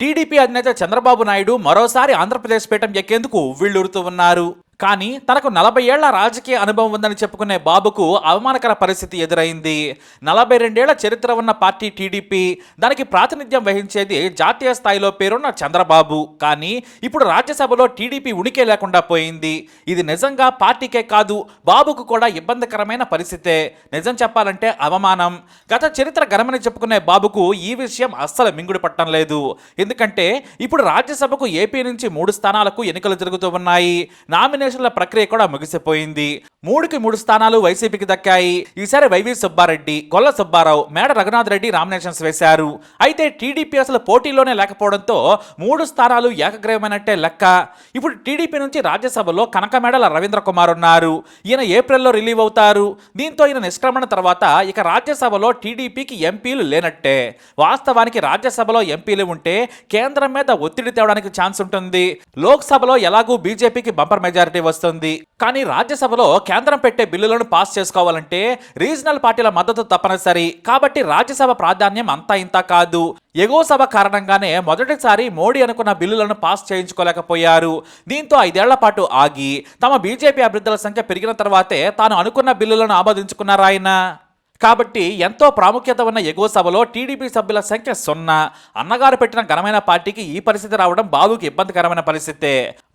TDP అధినేత చంద్రబాబు నాయుడు మరోసారి ఆంధ్రప్రదేశ్ పీఠం ఎక్కేందుకు వీళ్ళూరుతూ ఉన్నారు. కానీ తనకు నలభై ఏళ్ళ రాజకీయ అనుభవం ఉందని చెప్పుకునే బాబుకు అవమానకర పరిస్థితి ఎదురైంది. నలభై రెండేళ్ళ చరిత్ర ఉన్న పార్టీ టీడీపీ దానికి ప్రాతినిధ్యం వహించేది జాతీయ స్థాయిలో పేరున్న చంద్రబాబు. కానీ ఇప్పుడు రాజ్యసభలో టీడీపీ ఉనికి లేకుండా పోయింది. ఇది నిజంగా పార్టీకే కాదు బాబుకు కూడా ఇబ్బందికరమైన పరిస్థితే. నిజం చెప్పాలంటే అవమానం. గత చరిత్ర గణమని చెప్పుకునే బాబుకు ఈ విషయం అస్సలు మింగుడు పట్టడం లేదు. ఎందుకంటే ఇప్పుడు రాజ్యసభకు ఏపీ నుంచి మూడు స్థానాలకు ఎన్నికలు జరుగుతూ ఉన్నాయి. నామినేషన్ నామినేషన్ల ప్రక్రియ కూడా ముగిసిపోయింది. మూడుకి మూడు స్థానాలు వైసీపీకి దక్కాయి. ఈసారి వైవి సుబ్బారెడ్డి కొల్ల సుబ్బారావు మేడ రఘునాథ్ రెడ్డి నామినేషన్స్ వేశారు. అయితే టీడీపీ అసలు పోటీలోనే లేకపోవడంతో మూడు స్థానాలు ఏకగ్రీవమైనట్టే లెక్క. ఇప్పుడు టీడీపీ నుంచి రాజ్యసభలో కనకమేడల రవీంద్ర కుమార్ ఉన్నారు. ఈయన ఏప్రిల్లో రిలీవ్ అవుతారు. దీంతో ఈయన నిష్క్రమణ తర్వాత ఇక రాజ్యసభలో టీడీపీకి ఎంపీలు లేనట్టే. వాస్తవానికి రాజ్యసభలో ఎంపీలు ఉంటే కేంద్రం మీద ఒత్తిడి తేవడానికి ఛాన్స్ ఉంటుంది. లోక్సభలో ఎలాగూ బీజేపీకి బంపర్ మెజారిటీ వస్తుంది. కానీ రాజ్యసభలో కేంద్రం పెట్టే బిల్లులను పాస్ చేసుకోవాలంటే రీజనల్ పార్టీల మద్దతు తప్పనిసరి. కాబట్టి రాజ్యసభ ప్రాధాన్యం అంతా ఇంత కాదు. ఎగువ సభ కారణంగానే మొదటిసారి మోడీ అనుకున్న బిల్లులను పాస్ చేయించుకోలేకపోయారు. దీంతో ఐదేళ్ళ పాటు ఆగి తమ బీజేపీ అభ్యర్థుల సంఖ్య పెరిగిన తర్వాతే తాను అనుకున్న బిల్లులను ఆమోదించుకున్నారు ఆయన కాబట్టి ఎంతో ప్రాముఖ్యత ఉన్న ఎగువ సభలో టీడీపీ సభ్యుల సంఖ్య సున్నా. అన్నగారు పెట్టిన ఘనమైన పార్టీకి ఈ పరిస్థితి రావడం బాబుకి ఇబ్బందికరమైన పరిస్థితే.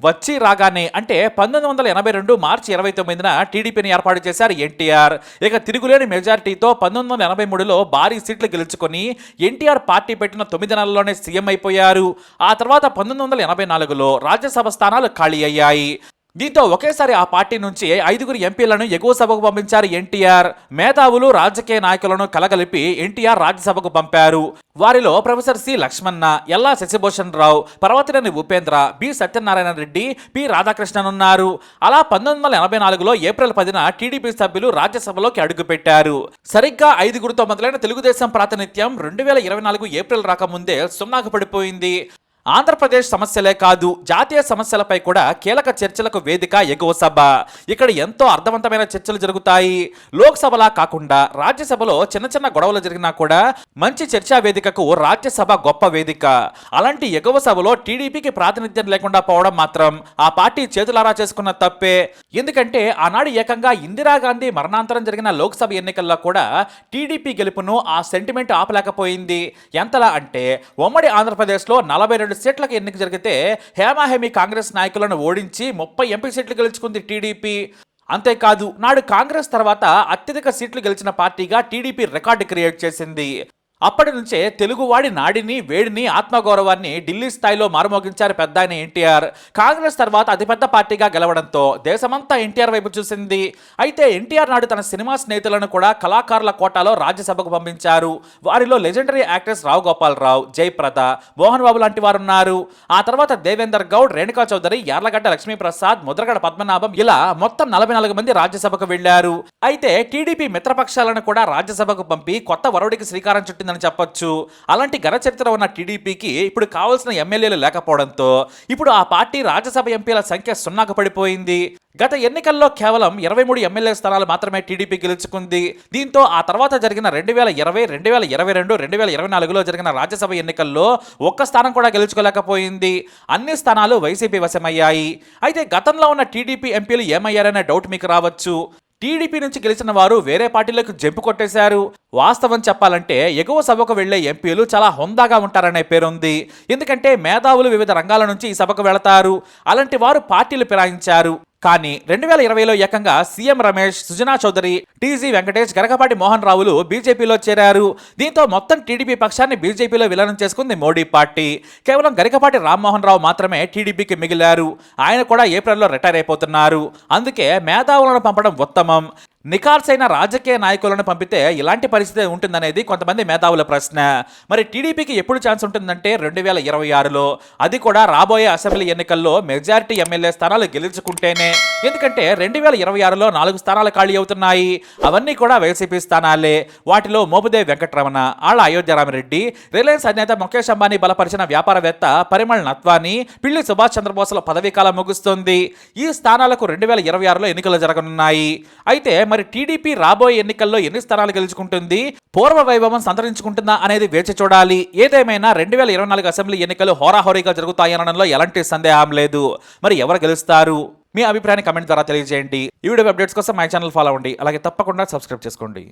వచ్చి రాగానే అంటే పంతొమ్మిది వందల ఎనభై రెండు మార్చి ఇరవై తొమ్మిదిన టీడీపీని ఏర్పాటు చేశారు ఎన్టీఆర్. ఇక తిరుగులేని మెజారిటీతో పంతొమ్మిది వందల ఎనభై మూడులో భారీ సీట్లు గెలుచుకొని ఎన్టీఆర్ పార్టీ పెట్టిన తొమ్మిది నెలల్లోనే సీఎం అయిపోయారు. ఆ తర్వాత పంతొమ్మిది వందల ఎనభై నాలుగులో రాజ్యసభ స్థానాలు ఖాళీ అయ్యాయి. దీంతో ఒకేసారి ఆ పార్టీ నుంచి ఐదుగురు ఎంపీలను ఎగువ సభకు పంపించారు ఎన్టీఆర్. మేధావులు రాజకీయ నాయకులను కలగలిపి ఎన్టీఆర్ రాజ్యసభకు పంపారు. వారిలో professor C Lakshmana Yella Shashibhushan Rao Parvathaneni Upendra B Satyanarayana Reddy P Radhakrishnan ఉన్నారు. అలా పంతొమ్మిది వందల ఎనభై నాలుగులో ఏప్రిల్ పదిన టీడీపీ సభ్యులు రాజ్యసభలోకి అడుగుపెట్టారు. సరిగ్గా ఐదుగురితో మొదలైన తెలుగుదేశం ప్రాతినిధ్యం రెండు వేల ఇరవై నాలుగు ఏప్రిల్ రాకముందే సున్నాకు పడిపోయింది. ఆంధ్రప్రదేశ్ సమస్యలే కాదు జాతీయ సమస్యలపై కూడా కీలక చర్చలకు వేదిక ఎగువ సభ. ఇక్కడ ఎంతో అర్థవంతమైన చర్చలు జరుగుతాయి. లోక్సభలా కాకుండా రాజ్యసభలో చిన్న చిన్న గొడవలు జరిగినా కూడా మంచి చర్చా వేదికకు రాజ్యసభ గొప్ప వేదిక. అలాంటి ఎగువ సభలో టీడీపీకి ప్రాతినిధ్యం లేకుండా పోవడం మాత్రం ఆ పార్టీ చేతులారా చేసుకున్న తప్పే. ఎందుకంటే ఆనాడు ఏకంగా ఇందిరాగాంధీ మరణాంతరం జరిగిన లోక్సభ ఎన్నికల్లో కూడా టీడీపీ గెలుపును ఆ సెంటిమెంట్ ఆపలేకపోయింది. ఎంతలా అంటే ఉమ్మడి ఆంధ్రప్రదేశ్లో నలభై రెండు సీట్లకు ఎన్నిక జరిగితే హేమాహేమి కాంగ్రెస్ నాయకులను ఓడించి ముప్పై ఎంపీ సీట్లు గెలుచుకుంది టీడీపీ. అంతేకాదు నాడు కాంగ్రెస్ తర్వాత అత్యధిక సీట్లు గెలిచిన పార్టీగా టీడీపీ రికార్డు క్రియేట్ చేసింది. అప్పటి నుంచే తెలుగువాడి నాడిని వేడిని ఆత్మగౌరవాన్ని ఢిల్లీ స్థాయిలో మారుమోగించారు పెద్ద ఆయన ఎన్టీఆర్. కాంగ్రెస్ తర్వాత అతిపెద్ద పార్టీగా గెలవడంతో దేశమంతా ఎన్టీఆర్ వైపు చూసింది. అయితే ఎన్టీఆర్ నాడు తన సినిమా స్నేహితులను కూడా కళాకారుల కోటాలో రాజ్యసభకు పంపించారు. వారిలో లెజెండరీ యాక్ట్రెస్ రావు గోపాలరావు జయప్రద మోహన్ బాబు లాంటి వారు ఉన్నారు ఆ తర్వాత దేవేందర్ గౌడ్ రేణుకా చౌదరి యార్లగడ్డ లక్ష్మీప్రసాద్ ముద్రగడ పద్మనాభం ఇలా మొత్తం నలభై నాలుగు మంది రాజ్యసభకు వెళ్ళారు అయితే టీడీపీ మిత్రపక్షాలను కూడా రాజ్యసభకు పంపి కొత్త వరుడికి శ్రీకారం చుట్టిందని చెప్పొచ్చు. అలాంటి ఘన చరిత్ర ఉన్న టీడీపీకి ఇప్పుడు కావాల్సిన ఎమ్మెల్యేలు లేకపోవడంతో ఇప్పుడు ఆ పార్టీ రాజ్యసభ ఎంపీల సంఖ్య సున్నాకు పడిపోయింది. గత ఎన్నికల్లో కేవలం ఇరవై మూడు ఎమ్మెల్యే స్థానాలు మాత్రమే టీడీపీ గెలుచుకుంది. దీంతో ఆ తర్వాత జరిగిన రెండు వేల ఇరవై రెండు వేల ఇరవై రెండు రెండు వేల ఇరవై నాలుగులో జరిగిన రాజ్యసభ ఎన్నికల్లో ఒక్క స్థానం కూడా గెలుచుకోలేకపోయింది. అన్ని స్థానాలు వైసీపీ వశమయ్యాయి. అయితే గతంలో ఉన్న టీడీపీ ఎంపీలు ఏమయ్యారనే డౌట్ మీకు రావచ్చు. టీడీపీ నుంచి గెలిచిన వారు వేరే పార్టీలకు జంపు కొట్టేశారు. వాస్తవం చెప్పాలంటే ఎగువ సభకు వెళ్ళే ఎంపీలు చాలా హుందాగా ఉంటారనే పేరుంది. ఎందుకంటే మేధావులు వివిధ రంగాల నుంచి ఈ సభకు వెళతారు. అలాంటి వారు పార్టీలు ఫిరాయించారు. కానీ రెండు వేల ఇరవైలో ఏకంగా సీఎం రమేష్ సుజనా చౌదరి టీజీ వెంకటేష్ గరకపాటి మోహన్ రావులు బీజేపీలో చేరారు. దీంతో మొత్తం టీడీపీ పక్షాన్ని బీజేపీలో విలీనం చేసుకుంది మోడీ పార్టీ. కేవలం గరికపాటి రామ్మోహన్ రావు మాత్రమే టీడీపీకి మిగిలారు. ఆయన కూడా ఏప్రిల్లో రిటైర్ అయిపోతున్నారు. అందుకే మేధావులను పంపడం ఉత్తమం. నిఖార్సైన రాజకీయ నాయకులను పంపితే ఇలాంటి పరిస్థితి ఉంటుందనేది కొంతమంది మేధావుల ప్రశ్న. మరి టీడీపీకి ఎప్పుడు ఛాన్స్ ఉంటుందంటే రెండు వేల ఇరవై ఆరులో. అది కూడా రాబోయే అసెంబ్లీ ఎన్నికల్లో మెజారిటీ ఎమ్మెల్యే స్థానాలు గెలుచుకుంటేనే. ఎందుకంటే రెండు వేల ఇరవై ఆరులో నాలుగు స్థానాలు ఖాళీ అవుతున్నాయి. అవన్నీ కూడా వైసీపీ స్థానాలే. వాటిలో మోబుదేవ్ వెంకటరమణ ఆళ్ళ అయోధ్యరామరెడ్డి రిలయన్స్ అధినేత ముఖేష్ అంబానీ బలపరిచిన వ్యాపారవేత్త పరిమళ్ నత్వాని పిల్లి సుభాష్ చంద్రబోస్ల పదవీకాలం ముగుస్తుంది. ఈ స్థానాలకు రెండు వేల ఇరవై ఆరులో ఎన్నికలు జరగనున్నాయి. అయితే మరి మరి టీడీపీ రాబోయే ఎన్నికల్లో ఎన్ని స్థానాలు గెలుచుకుంటుంది? పూర్వ వైభవం సంతరించుకుంటుందా అనేది వేచి చూడాలి. ఏదేమైనా రెండు వేల ఇరవై నాలుగు అసెంబ్లీ ఎన్నికలు హోరాహోరీగా జరుగుతాయనడంలో ఎలాంటి సందేహం లేదు. మరి ఎవరు గెలుస్తారు? మీ అభిప్రాయాన్ని కమెంట్ ద్వారా తెలియజేయండి. ఈ వీడియో అప్డేట్స్ కోసం మై ఛానల్ ఫాలో అవ్వండి. అలాగే తప్పకుండా సబ్స్క్రైబ్ చేసుకోండి.